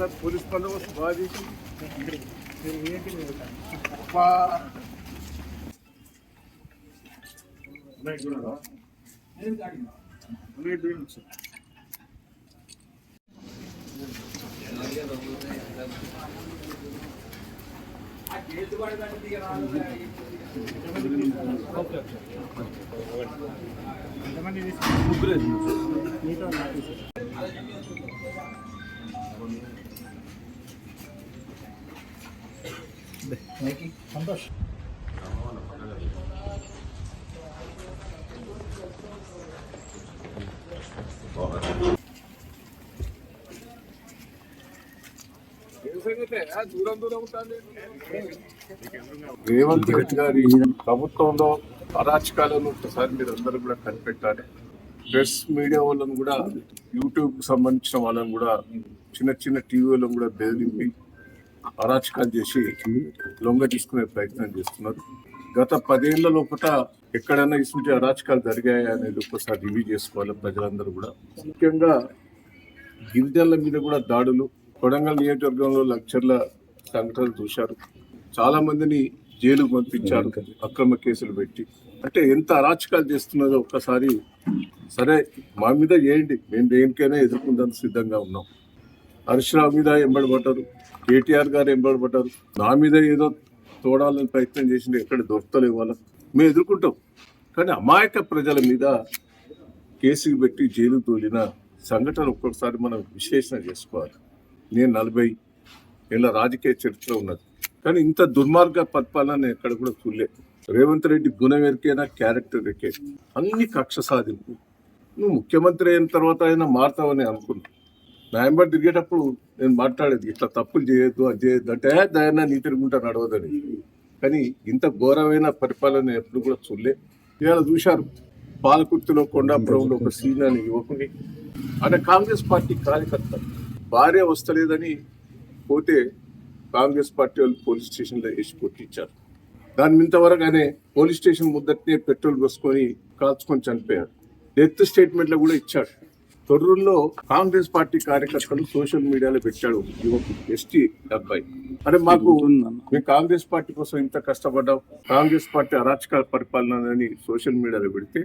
Sir police బందోబస్తు బాగా చేసి? ఉన్నాయి చూడండి సార్. ముగ్గురే రేవంత్ రెడ్డి గారి ప్రభుత్వంలో అరాచకాలను ఒకసారి మీరు అందరూ కూడా కనిపెట్టాలి. ప్రెస్ మీడియా వాళ్ళని కూడా యూట్యూబ్ సంబంధించిన వాళ్ళని కూడా చిన్న చిన్న టీవీలను కూడా బెదిరింపి అరాచకాలు చేసి లొంగ తీసుకునే ప్రయత్నం చేస్తున్నారు. గత పదేళ్ళ లోపల ఎక్కడైనా ఇటువంటి అరాచకాలు జరిగాయా అనేది ఒక్కసారి రివ్యూ చేసుకోవాలి ప్రజలందరూ కూడా. ముఖ్యంగా గిరిజనుల మీద కూడా దాడులు. కొడంగల్ నియోజకవర్గంలో లక్షల సంఘటనలు చూశారు. చాలా మందిని జైలుకు పంపించారు. అక్రమ కేసులు పెట్టి. అంటే ఎంత అరాచకాలు చేస్తున్నదో ఒక్కసారి సరే మా మీద చేయండి మేము దేనికైనా ఎదుర్కొందానికి సిద్ధంగా ఉన్నాం. హర్షరావు మీద ఎంబడబడ్డారు కేటీఆర్ గారు ఎంబడబడ్డారు. నా మీద ఏదో తోడాలని ప్రయత్నం చేసింది ఎక్కడ దొరకలేవు వాళ్ళకి మేము ఎదుర్కొంటాం. కానీ అమాయక ప్రజల మీద కేసులు పెట్టి జైలు తోలిన సంఘటన ఒక్కొక్కసారి మనం విశ్లేషణ చేసుకోవాలి. నేను నలభై ఏళ్ళ రాజకీయ చరిత్ర ఉన్నది. కానీ ఇంత దుర్మార్గ పరిపాలన ఎక్కడ కూడా చూడలే. రేవంత్ రెడ్డి గుణం ఎరికైనా క్యారెక్టర్ ఎరికే అన్ని కక్ష సాధింపు. నువ్వు ముఖ్యమంత్రి అయిన తర్వాత అయినా మారుతావని అనుకున్నావు నాయంబర్ తిరిగేటప్పుడు నేను మాట్లాడేది ఇట్లా తప్పులు చేయొద్దు అది చేయొద్దు. అంటే దయన్నా నీ తిరుగుంటా నడవదని. కానీ ఇంత ఘోరమైన పరిపాలన ఎప్పుడు కూడా చూడలే. ఇవాళ చూశారు పాలకుర్తిలో కొండాపురంలో ఒక సీన్ అని యువకుని. అంటే కాంగ్రెస్ పార్టీ కార్యకర్త. భార్య వస్తలేదని పోతే కాంగ్రెస్ పార్టీ వాళ్ళు పోలీస్ స్టేషన్లో వేసి కొట్టించారు. దాని ఇంతవరకు ఆయన పోలీస్ స్టేషన్ ముద్దటినే పెట్రోల్ పోసుకొని కాల్చుకొని చనిపోయాడు. డెత్ స్టేట్మెంట్లో కూడా ఇచ్చాడు. తొర్రూరులో కాంగ్రెస్ పార్టీ కార్యకర్తలు సోషల్ మీడియాలో పెట్టాడు యువకుడు ఎస్టీ అబ్బాయి అరే మాకు మేము కాంగ్రెస్ పార్టీ కోసం ఇంత కష్టపడ్డాం. కాంగ్రెస్ పార్టీ అరాచకాల పరిపాలన అని సోషల్ మీడియాలో పెడితే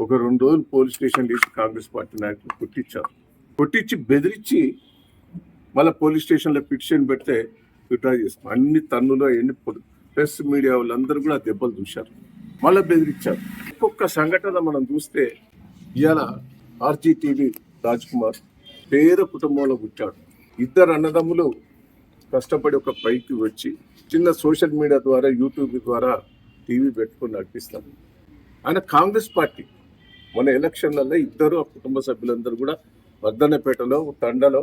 ఒక రెండు రోజులు పోలీస్ స్టేషన్ తీసి కాంగ్రెస్ పార్టీ నాయకులు కొట్టించారు. కొట్టించి బెదిరించి మళ్ళీ పోలీస్ స్టేషన్లో పిటిషన్ పెడితే విత్డ్రా చేసుకున్నాం అన్ని తన్నులో ఎన్ని ప్రెస్ మీడియా వాళ్ళందరూ కూడా దెబ్బలు చూశారు. మళ్ళీ బెదిరించారు. ఒక్కొక్క సంఘటన మనం చూస్తే ఇవాళ ఆర్జీటీవీ రాజ్ కుమార్ పేద కుటుంబంలో పుట్టాడు. ఇద్దరు అన్నదమ్ములు కష్టపడి ఒక పైకి వచ్చి చిన్న సోషల్ మీడియా ద్వారా యూట్యూబ్ ద్వారా టీవీ పెట్టుకొని నడిపిస్తారు ఆయన కాంగ్రెస్ పార్టీ. మన ఎలక్షన్లలో ఇద్దరు ఆ కుటుంబ సభ్యులందరూ కూడా వర్ధనపేటలో తండలో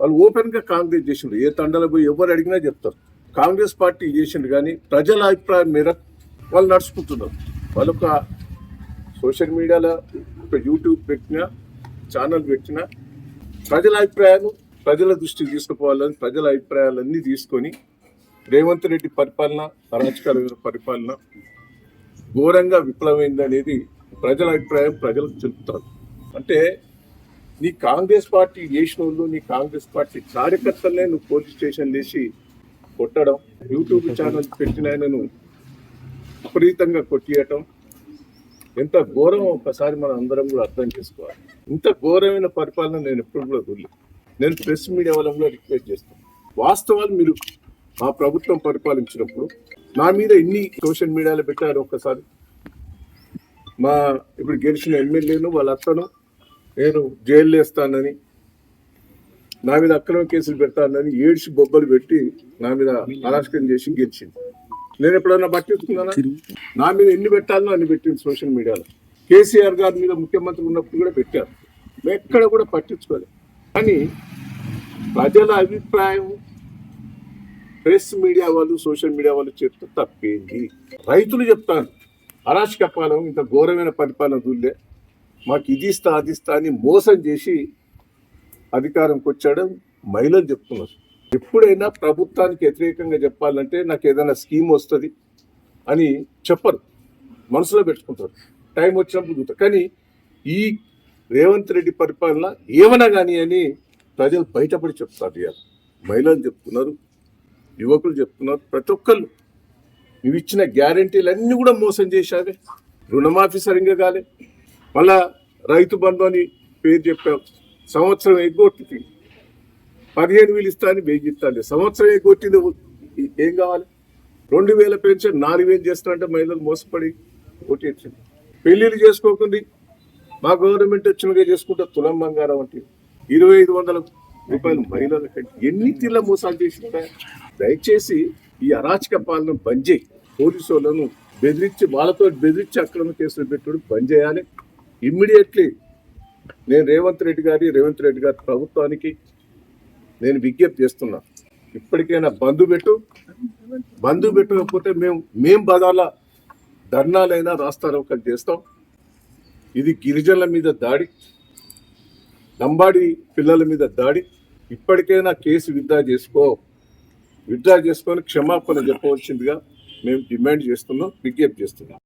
వాళ్ళు ఓపెన్గా కాంగ్రెస్ చేసిండ్రు. ఏ తండలో పోయి ఎవరు అడిగినా చెప్తారు. కాంగ్రెస్ పార్టీ చేసిండు కానీ ప్రజల అభిప్రాయం మేరకు వాళ్ళు నడుచుకుంటున్నారు. వాళ్ళొక సోషల్ మీడియాలో ఒక యూట్యూబ్ పెట్టిన ఛానల్ పెట్టిన ప్రజల అభిప్రాయాలు ప్రజల దృష్టికి తీసుకుపోవాలని ప్రజల అభిప్రాయాలన్నీ తీసుకొని రేవంత్ రెడ్డి పరిపాలన అరాచకాల పరిపాలన ఘోరంగా విఫలమైంది అనేది ప్రజల అభిప్రాయం ప్రజలకు చెప్తారు. అంటే నీ కాంగ్రెస్ పార్టీ చేసిన వాళ్ళు నీ కాంగ్రెస్ పార్టీ కార్యకర్తలనే నువ్వు పోలీస్ స్టేషన్ చేసి కొట్టడం యూట్యూబ్ ఛానల్ పెట్టిన ఆయనను విపరీతంగా కొట్టియటం ఎంత ఘోరం ఒకసారి మనం అందరం కూడా అర్థం చేసుకోవాలి. ఇంత ఘోరమైన పరిపాలన నేను ఎప్పుడు కూడా చూడలేదు. నేను ప్రెస్ మీడియా వాళ్ళంలో కూడా రిక్వెస్ట్ చేస్తాను. వాస్తవాలు మీరు మా ప్రభుత్వం పరిపాలించినప్పుడు నా మీద ఎన్ని సోషల్ మీడియాలో పెట్టారు ఒక్కసారి మా ఇప్పుడు గెలిచిన ఎమ్మెల్యేను వాళ్ళ అత్తను నేను జైలు వేస్తానని నా మీద అక్రమ కేసులు పెడతానని ఏడ్చి బొబ్బలు పెట్టి నా మీద అరాచకం చేసి గెలిచింది. నేను ఎప్పుడన్నా పట్టించుకున్నానా నా మీద ఎన్ని పెట్టాలో అన్ని పెట్టింది సోషల్ మీడియాలో. కేసీఆర్ గారి మీద ముఖ్యమంత్రి ఉన్నప్పుడు కూడా పెట్టారు. మేము ఎక్కడ కూడా పట్టించుకోలేదు. కానీ ప్రజల అభిప్రాయం ప్రెస్ మీడియా వాళ్ళు సోషల్ మీడియా వాళ్ళు చెప్తే తప్పేంది? రైతులు చెప్తాను అరాచక పాలన ఇంత ఘోరమైన పరిపాలన చూడలే మాకు ఇది ఇస్తా అది ఇస్తా అని మోసం చేసి అధికారంకి వచ్చాడు మహిళలు చెప్తున్నారు. ఎప్పుడైనా ప్రభుత్వానికి వ్యతిరేకంగా చెప్పాలంటే నాకు ఏదైనా స్కీమ్ వస్తుంది అని చెప్పరు. మనసులో పెట్టుకుంటారు. టైం వచ్చినప్పుడు చూస్తారు. కానీ ఈ రేవంత్ రెడ్డి పరిపాలన ఏమన్నా కానీ అని ప్రజలు బయటపడి చెప్తారు ఇవాళ. మహిళలు చెప్తున్నారు యువకులు చెప్తున్నారు ప్రతి ఒక్కళ్ళు. నువ్వు ఇచ్చిన గ్యారంటీలు అన్నీ కూడా మోసం చేశావే. రుణమాఫీ సరిగ్గా కాలే. మళ్ళా రైతు బంధు అని పేరు చెప్పావు. సంవత్సరం ఎగ్గొట్టి పదిహేను వేలు ఇస్తా అని వెయ్యి ఇస్తాను సంవత్సరం కొట్టింది. ఏం కావాలి? రెండు వేల పెన్షన్ నాలుగు వేలు చేస్తానంటే మహిళలు మోసపడి ఓటేసింది. పెళ్ళిళ్ళు చేసుకోకుండా. మా గవర్నమెంట్ వచ్చినగా చేసుకుంటే తులం బంగారం అంటే. ఇరవై ఐదు వందల రూపాయలు మహిళల ఎన్ని తీర్ల మోసాలు చేసిందా? దయచేసి ఈ అరాచక పాలన బంద్ చేయి. పోలీసు వాళ్ళను బెదిరించి వాళ్ళతో బెదిరించి అక్రమ కేసులు పెట్టుడు బంద్ చేయాలి. ఇమ్మీడియట్లీ నేను రేవంత్ రెడ్డి గారి రేవంత్ రెడ్డి గారి ప్రభుత్వానికి నేను విజ్ఞప్తి చేస్తున్నా. ఇప్పటికైనా బంధు పెట్టు. బంధు పెట్టకపోతే మేము మేం బదాల ధర్నాలైనా రాస్తారోకలు చేస్తాం. ఇది గిరిజనుల మీద దాడి. లంబాడి పిల్లల మీద దాడి. ఇప్పటికైనా కేసు విత్డ్రా చేసుకో. విత్డ్రా చేసుకొని క్షమాపణ చెప్పవలసిందిగా మేము డిమాండ్ చేస్తున్నాం విజ్ఞప్తి చేస్తున్నాం.